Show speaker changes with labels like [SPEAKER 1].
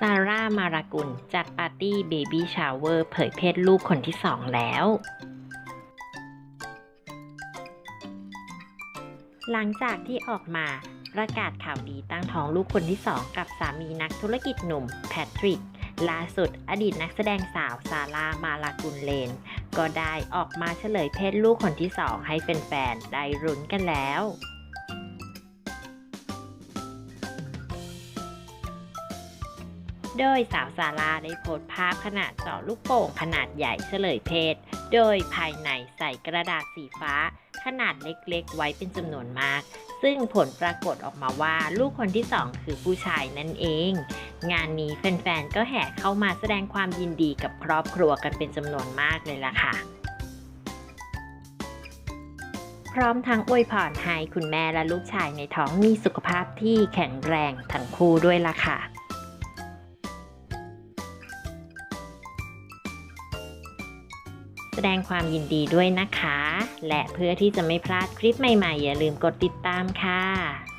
[SPEAKER 1] ซาร่ามารากุลจัดปาร์ตี้เบบี้ชาวเวอร์เผยเพศลูกคนที่สองแล้ว หลังจากที่ออกมาประกาศข่าวดีตั้งท้องลูกคนที่สองกับสามีนักธุรกิจหนุ่มแพทริกล่าสุดอดีตนักแสดงสาวซาร่ามาลากุลเลน ก็ได้ออกมาเฉลยเพศลูกคนที่สองให้แฟนๆได้รุ้นกันแล้ว โดยสาวซาร่าได้โพสต์ภาพขนาดเจาะลูกโป่งขนาดใหญ่เฉลยเพศ โดยภายในใส่กระดาษสีฟ้า ขนาดเล็กๆ ไว้เป็นจำนวนมาก ซึ่งผลปรากฏออกมาว่าลูกคนที่สองคือผู้ชายนั่นเอง งานนี้แฟนๆ ก็แห่เข้ามาแสดงความยินดีกับครอบครัวกันเป็นจำนวนมากเลยล่ะค่ะพร้อมทั้งอวยพรให้คุณแม่และลูกชายในท้องมีสุขภาพที่แข็งแรงทั้งคู่ด้วยล่ะค่ะ แสดงความยินดีด้วยนะคะ และเพื่อที่จะไม่พลาดคลิปใหม่ๆ อย่าลืมกดติดตามค่ะ